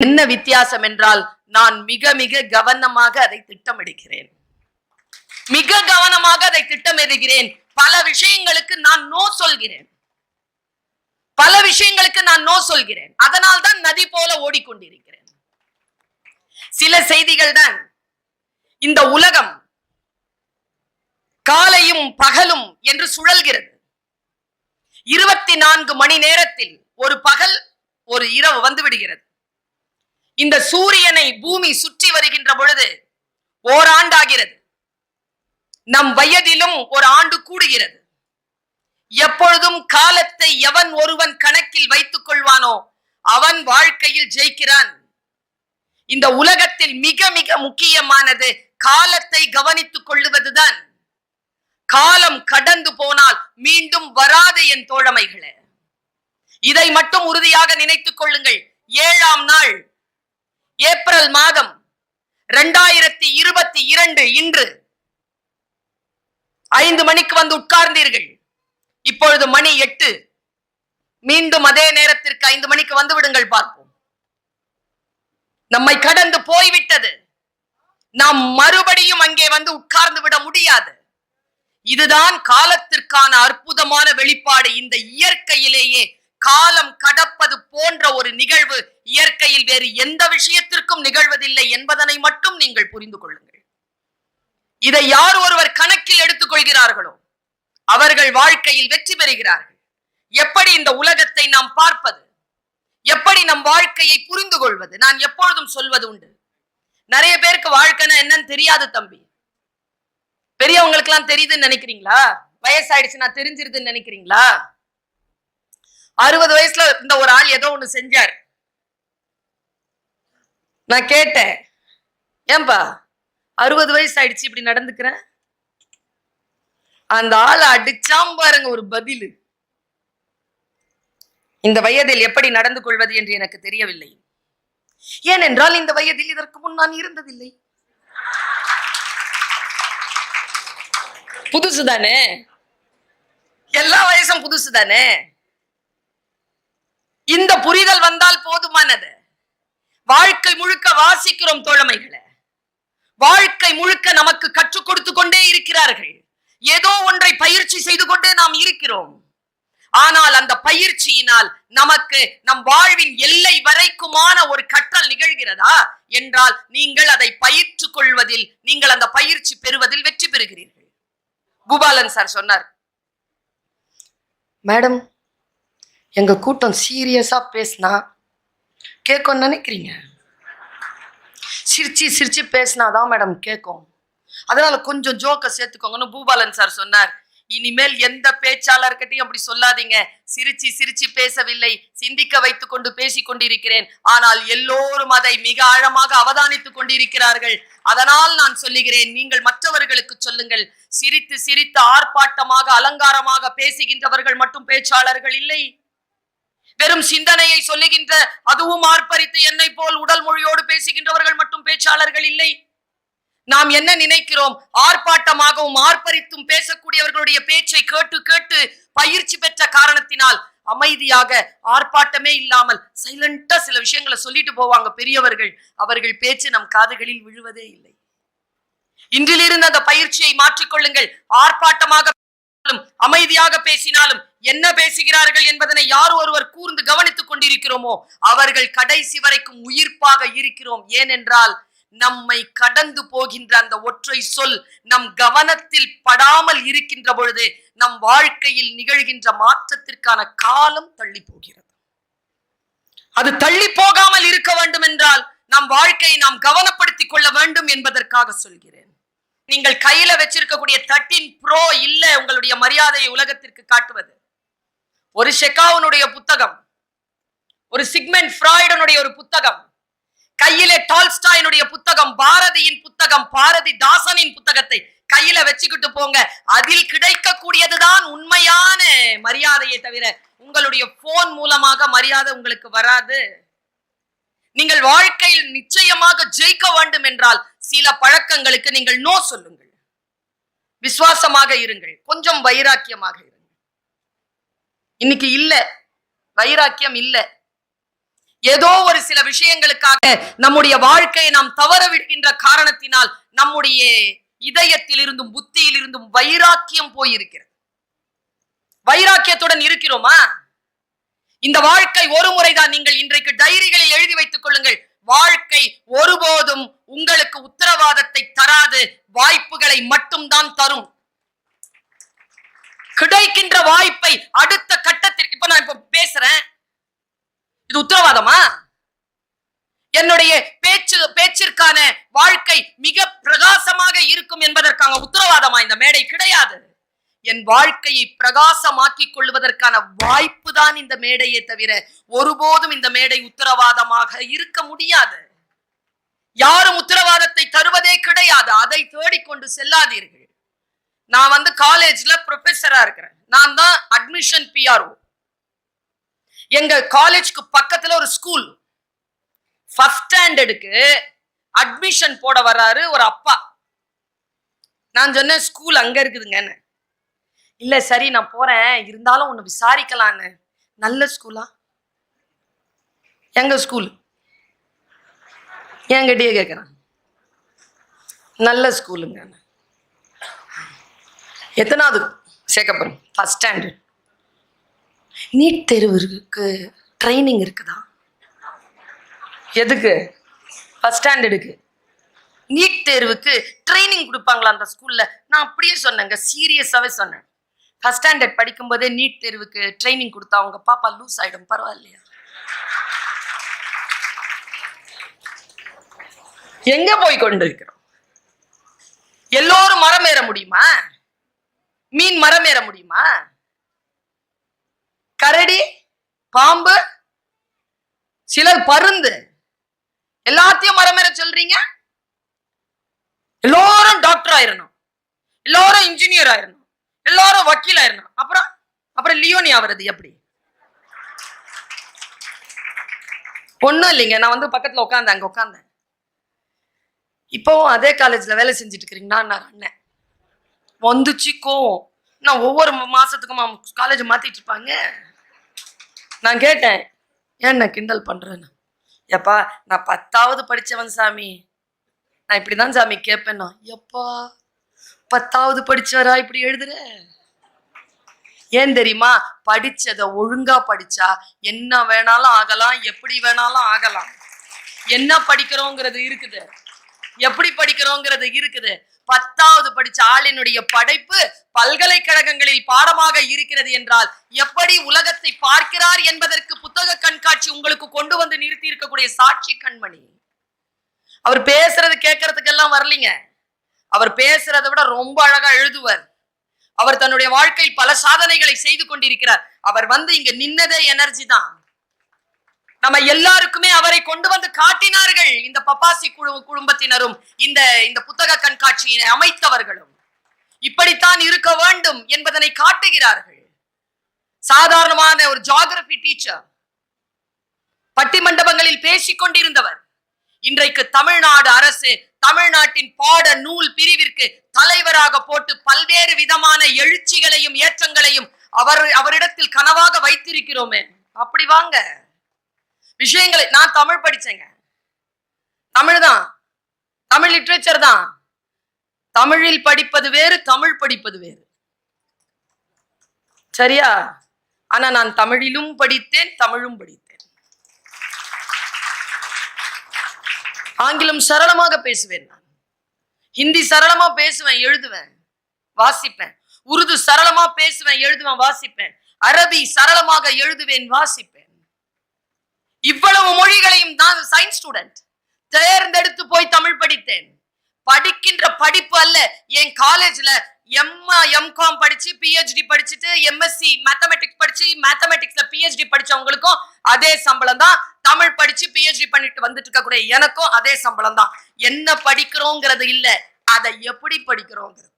என்ன வித்தியாசம் என்றால் நான் மிக மிக கவனமாக அதை திட்டமிடுகிறேன். மிக கவனமாக அதை திட்டமிடுகிறேன். பல விஷயங்களுக்கு நான் நோ சொல்கிறேன். பல விஷயங்களுக்கு நான் நோ சொல்கிறேன். அதனால் தான் நதி போல ஓடிக்கொண்டிருக்கிறேன். சில செய்திகள் தான் இந்த உலகம் காலையும் பகலும் என்று சுழல்கிறது. இருபத்தி நான்கு மணி நேரத்தில் ஒரு பகல் ஒரு இரவு வந்து விடுகிறது. இந்த சூரியனை பூமி சுற்றி வருகின்ற பொழுது ஓராண்டாகிறது. நம் வயதிலும் ஒரு ஆண்டு கூடுகிறது. எப்பொழுதும் காலத்தை எவன் ஒருவன் கணக்கில் வைத்துக் கொள்வானோ அவன் வாழ்க்கையில் ஜெயிக்கிறான். இந்த உலகத்தில் மிக மிக முக்கியமானது காலத்தை கவனித்துக் கொள்ளுவதுதான். காலம் கடந்து போனால் மீண்டும் வராது என் தோழமைகளே. இதை மட்டும் உறுதியாக நினைத்துக் கொள்ளுங்கள். ஏழாம் நாள் ஏப்ரல் மாதம் இரண்டாயிரத்தி இருபத்தி இரண்டு இன்று ஐந்து மணிக்கு வந்து உட்கார்ந்தீர்கள். இப்பொழுது மணி எட்டு. மீண்டும் அதே நேரத்திற்கு ஐந்து மணிக்கு வந்து விடுங்கள் பார்ப்போம். நம்மை கடந்து போய்விட்டது. நாம் மறுபடியும் அங்கே வந்து உட்கார்ந்து விட முடியாது. இதுதான் காலத்திற்கான அற்புதமான வெளிப்பாடு. இந்த இயற்கையிலேயே காலம் கடப்பது போன்ற ஒரு நிகழ்வு இயற்கையில் வேறு எந்த விஷயத்திற்கும் நிகழ்வதில்லை என்பதனை மட்டும் நீங்கள் புரிந்து கொள்ளுங்கள். இதை யார் ஒருவர் கணக்கில் எடுத்துக் கொள்கிறார்களோ அவர்கள் வாழ்க்கையில் வெற்றி பெறுகிறார்கள். எப்படி இந்த உலகத்தை நாம் பார்ப்பது? எப்படி நம் வாழ்க்கையை புரிந்து கொள்வது? நான் எப்பொழுதும் சொல்வது உண்டு. நிறைய பேருக்கு வாழ்க்கைன்னா என்னன்னு தெரியாது தம்பி. பெரியவங்களுக்கு எல்லாம் தெரியுதுன்னு நினைக்கிறீங்களா? வயசாயிடுச்சு நான் தெரிஞ்சிருதுன்னு நினைக்கிறீங்களா? அறுபது வயசுல இந்த ஒரு ஆள் ஏதோ ஒண்ணு செஞ்சார். நான் கேட்டேன் ஏன்பா அறுபது வயசு ஆயிடுச்சு இப்படி நடந்துக்கிறேன் அந்த ஆளை அடிச்சாம் பாருங்க ஒரு பதிலு. இந்த வயதில் எப்படி நடந்து கொள்வது என்று எனக்கு தெரியவில்லை. ஏனென்றால் இந்த வயதில் இதற்கு முன் நான் இருந்ததில்லை. புதுசு தானே எல்லா வயசும் புதுசு தானே இந்த புரிதல் வந்தால் போதுமானது. வாழ்க்கை முழுக்க வாசிக்கிறோம் தோழமைகளை. வாழ்க்கை முழுக்க நமக்கு கற்றுக் கொடுத்து கொண்டே இருக்கிறார்கள். ஏதோ ஒன்றை பயிற்சி செய்து கொண்டே நாம் இருக்கிறோம். ஆனால் அந்த பயிற்சியினால் நமக்கு நம் வாழ்வின் எல்லை வரைக்குமான ஒரு கற்றல் நிகழ்கிறதா? என்றால் நீங்கள் அதை பயிற்றுக் கொள்வதில் நீங்கள் அந்த பயிற்சி பெறுவதில் வெற்றி பெறுகிறீர்கள். பூபாலன் சார் சொன்னார். மேடம் எங்கள் கூட்டம் சீரியஸாக பேசினா கேட்கும் நினைக்கிறீங்க? சிரிச்சு சிரிச்சு பேசினாதான் மேடம் கேட்கும் அதனால கொஞ்சம் ஜோக்கை சேர்த்துக்கோங்கன்னு பூபாலன் சார் சொன்னார். இனிமேல் எந்த பேச்சாளர்கிட்டையும் அப்படி சொல்லாதீங்க. சிரிச்சு சிரிச்சு பேசவில்லை. சிந்திக்க வைத்துக் கொண்டு பேசிக் கொண்டிருக்கிறேன். ஆனால் எல்லோரும் அதை மிக ஆழமாக அவதானித்துக் கொண்டிருக்கிறார்கள். அதனால் நான் சொல்லுகிறேன் நீங்கள் மற்றவர்களுக்கு சொல்லுங்கள். சிரித்து சிரித்து ஆர்ப்பாட்டமாக அலங்காரமாக பேசுகின்றவர்கள் மட்டும் பேச்சாளர்கள் இல்லை. வெறும் சிந்தனையை சொல்லுகின்ற அதுவும் ஆர்ப்பரித்து என்னை போல் உடல் மொழியோடு பேசுகின்றவர்கள் மட்டும் பேச்சாளர்கள் இல்லை. நாம் என்ன நினைக்கிறோம்? ஆர்ப்பாட்டமாகவும் ஆர்ப்பரித்தும் பேசக்கூடியவர்களுடைய பேச்சை கேட்டு கேட்டு பயிற்சி பெற்ற காரணத்தினால் அமைதியாக ஆர்ப்பாட்டமே இல்லாமல் சைலண்டா சில விஷயங்களை சொல்லிட்டு போவாங்க பெரியவர்கள். அவர்கள் பேச்சு நம் காதுகளில் விழுவதே இல்லை. இன்றிலிருந்து அந்த பயிற்சியை மாற்றிக்கொள்ளுங்கள் ஆர்ப்பாட்டமாக பேசினாலும், அமைதியாக பேசினாலும் என்ன பேசுகிறார்கள் என்பதனை யார் ஒருவர் கூர்ந்து கவனித்துக் கொண்டிருக்கிறோமோ அவர்கள் கடைசி வரைக்கும் உயிர்ப்பாக இருக்கிறோம். ஏனென்றால் நம்மை கடந்து போகின்ற அந்த ஒற்றை சொல் நம் கவனத்தில் படாமல் இருக்கின்ற பொழுது நம் வாழ்க்கையில் நிகழ்கின்ற மாற்றத்திற்கான காலம் தள்ளி போகிறது. அது தள்ளி போகாமல் இருக்க வேண்டும் என்றால் நம் வாழ்க்கையை நாம் கவனப்படுத்திக் கொள்ள வேண்டும் என்பதற்காக சொல்கிறேன். நீங்கள் கையில வச்சிருக்கக்கூடிய தட்டின் ப்ரோ இல்ல உங்களுடைய மரியாதையை உலகத்திற்கு காட்டுவது. ஒரு ஷெகாவனுடைய புத்தகம் ஒரு சிக்மெண்ட் ஃப்ராய்டனுடைய ஒரு புத்தகம் கையிலே டால்ஸ்டாயினுடைய புத்தகம் பாரதியின் புத்தகம் பாரதி தாசனின் புத்தகத்தை கையில வச்சுக்கிட்டு போங்க. அதில் கிடைக்கக்கூடியதுதான் உண்மையான மரியாதையை தவிர உங்களுடைய போன் மூலமாக மரியாதை உங்களுக்கு வராது. நீங்கள் வாழ்க்கையில் நிச்சயமாக ஜெயிக்க வேண்டும் என்றால் சில பழக்கங்களுக்கு நீங்கள் நோ சொல்லுங்கள். விசுவாசமாக இருங்கள். கொஞ்சம் வைராக்கியமாக இருங்கள். இன்னைக்கு இல்ல. வைராக்கியம் இல்ல. ஏதோ ஒரு சில விஷயங்களுக்காக நம்முடைய வாழ்க்கையை நாம் தவற விடுகின்ற காரணத்தினால் நம்முடைய இதயத்தில் இருந்தும் புத்தியில் இருந்தும் வைராக்கியம் போயிருக்கிறது. வைராக்கியத்துடன் இருக்கிறோமா? இந்த வாழ்க்கை ஒரு முறைதான். நீங்கள் இன்றைக்கு டைரிகளில் எழுதி வைத்துக் கொள்ளுங்கள். வாழ்க்கை ஒருபோதும் உங்களுக்கு உத்தரவாதத்தை தராது. வாய்ப்புகளை மட்டும்தான் தரும். கிடைக்கின்ற வாய்ப்பை அடுத்த கட்டத்திற்கு இப்ப நான் இப்ப பேசுறேன். இது உத்தரவாதமா? என்னுடைய பேச்சு பேச்சிற்கான வாழ்க்கை மிக பிரகாசமாக இருக்கும் என்பதற்கான உத்தரவாதமா? இந்த மேடை கிடையாது. என் வாழ்க்கையை பிரகாசமாக்கிக் கொள்வதற்கான வாய்ப்பு தான் இந்த மேடையே தவிர ஒருபோதும் இந்த மேடை உத்தரவாதமாக இருக்க முடியாது. யாரும் உத்தரவாதத்தை தருவதே கிடையாது. அதை தேடிக்கொண்டு செல்லாதீர்கள். நான் வந்து காலேஜ்ல ப்ரொஃபஸரா இருக்கிறேன். நான் தான் அட்மிஷன் பிஆர்ஓ எங்க காலேஜ்க்கு பக்கத்துல ஒரு ஸ்கூல் ஃபர்ஸ்ட் ஸ்டாண்டர்டுக்கு அட்மிஷன் போட வர்றாரு ஒரு அப்பா. நான் சொன்னேன் ஸ்கூல் அங்க இருக்குதுங்கன்னு. இல்லை சரி நான் போறேன். இருந்தாலும் ஒன்று விசாரிக்கலான்னு. நல்ல ஸ்கூலா எங்க ஸ்கூல் என்கிட்டயே கேட்குறேன் நல்ல ஸ்கூலுங்க எத்தனாவது சேர்க்கப்படும் ஃபஸ்ட் ஸ்டாண்டர்ட் நீட் தேர்வுக்கு ட்ரைனிங் இருக்குதா? எதுக்கு? ஃபஸ்ட் ஸ்டாண்டர்டுக்கு நீட் தேர்வுக்கு ட்ரைனிங் கொடுப்பாங்களா அந்த ஸ்கூலில் நான் அப்படியே சொன்னேங்க. சீரியஸாகவே சொன்னேன். ஃபர்ஸ்ட் ஸ்டாண்டர்ட் படிக்கும்போதே நீட் தேர்வுக்கு ட்ரைனிங் கொடுத்தா அவங்க பாப்பா லூஸ் ஆயிடும் பரவாயில்லையா? எங்க போய் கொண்டிருக்கிறோம்? எல்லோரும் மரம் ஏற முடியுமா? மீன் மரம் ஏற முடியுமா? கரடி பாம்பு சிலர் பருந்து. எல்லாத்தையும் மரம் ஏற சொல்றீங்க? எல்லோரும் டாக்டர் ஆயிரணும். எல்லோரும் இன்ஜினியர் ஆயிரணும். எல்லாரும் வக்கீல் ஆயிரணும் அப்புறம் அப்புறம் லியோனி ஆவறது எப்படி? ஒன்றும் இல்லைங்க. நான் வந்து பக்கத்தில் உட்காந்தேன் அங்கே உட்காந்தேன் இப்போவும் அதே காலேஜில் வேலை செஞ்சுட்டு இருக்கிறீங்கன்னா நான் அண்ணன். வந்துச்சு கோவம். நான் ஒவ்வொரு மாதத்துக்கும் மாசத்துக்கும் காலேஜ் மாத்திட்டு இருப்பாங்க. நான் கேட்டேன் ஏன் நான் கிண்டல் பண்றேன்னு? எப்பா நான் பத்தாவது படித்தவன் சாமி. நான் இப்படிதான் சாமி கேட்பேன்னா. எப்பா பத்தாவது படிச்சவரா இப்படி எழுதுற? ஏன் தெரியுமா? படிச்சத ஒழுங்கா படிச்சா என்ன வேணாலும் ஆகலாம் எப்படி வேணாலும் ஆகலாம். என்ன படிக்கிறோங்கிறது இருக்குது. எப்படி படிக்கிறோங்கிறது இருக்குது. பத்தாவது படிச்ச ஆளினுடைய படைப்பு பல்கலைக்கழகங்களில் பாடமாக இருக்கிறது என்றால் எப்படி உலகத்தை பார்க்கிறார் என்பதற்கு புத்தக கண்காட்சி உங்களுக்கு கொண்டு வந்து நிறுத்தி இருக்கக்கூடிய சாட்சி கண்மணி. அவர் பேசுறது கேட்கறதுக்கெல்லாம் வரலீங்க. அவர் பேசுறதை விட ரொம்ப அழகா எழுதுவார். அவர் தன்னுடைய வாழ்க்கையில் பல சாதனைகளை செய்து கொண்டிருக்கிறார். அவர் வந்து இங்க நின்னதே எனர்ஜி தான். நம்ம எல்லாருக்குமே அவரை கொண்டு வந்து காட்டினார்கள் இந்த பப்பாசி குழு குடும்பத்தினரும் இந்த இந்த புத்தக கண்காட்சியை அமைத்தவர்களும். இப்படித்தான் இருக்க வேண்டும் என்பதனை காட்டுகிறார்கள். சாதாரணமான ஒரு ஜியாகிரபி டீச்சர் பட்டி மண்டபங்களில் பேசிக் கொண்டிருந்தவர் இன்றைக்கு தமிழ்நாடு அரசு தமிழ்நாட்டின் பாட நூல் பிரிவிற்கு தலைவராக போட்டு பல்வேறு விதமான எழுச்சிகளையும் ஏற்றங்களையும் அவர் அவரிடத்தில் கனவாக வைத்திருக்கிறோமே. அப்படி வாங்க. விஷயங்களை நான் தமிழ் படிச்சேங்க. தமிழ் தான். தமிழ் லிட்ரேச்சர் தான். தமிழில் படிப்பது வேறு தமிழ் படிப்பது வேறு. சரியா? ஆனா நான் தமிழிலும் படித்தேன் தமிழும் படித்தேன். ஆங்கிலம் சரளமாக பேசுவேன் நான். ஹிந்தி சரளமா பேசுவேன் எழுதுவேன் வாசிப்பேன். உருது சரளமா பேசுவேன் எழுதுவேன் வாசிப்பேன். அரபி சரளமாக எழுதுவேன் வாசிப்பேன். இவ்வளவு மொழிகளையும் நான் சயின்ஸ் ஸ்டூடெண்ட் தேர்ந்தெடுத்து போய் தமிழ் படித்தேன். படிக்கின்ற படிப்பு அல்ல. என் காலேஜ்ல எம்மா எம்காம் படிச்சு பிஹெச்டி படிச்சுட்டு எம்எஸ்சி மேத்தமெட்டிக்ஸ் படிச்சு மேத்தமெட்டிக்ஸ்ல பிஹெச்டி படிச்சவங்களுக்கும் அதே சம்பளம் தான். தமிழ் படிச்சு பிஹெச்டி பண்ணிட்டு வந்துட்டு இருக்கக்கூடிய எனக்கும் அதே சம்பளம் தான். என்ன படிக்கிறோங்கிறது இல்ல. அதை எப்படி படிக்கிறோங்கிறது?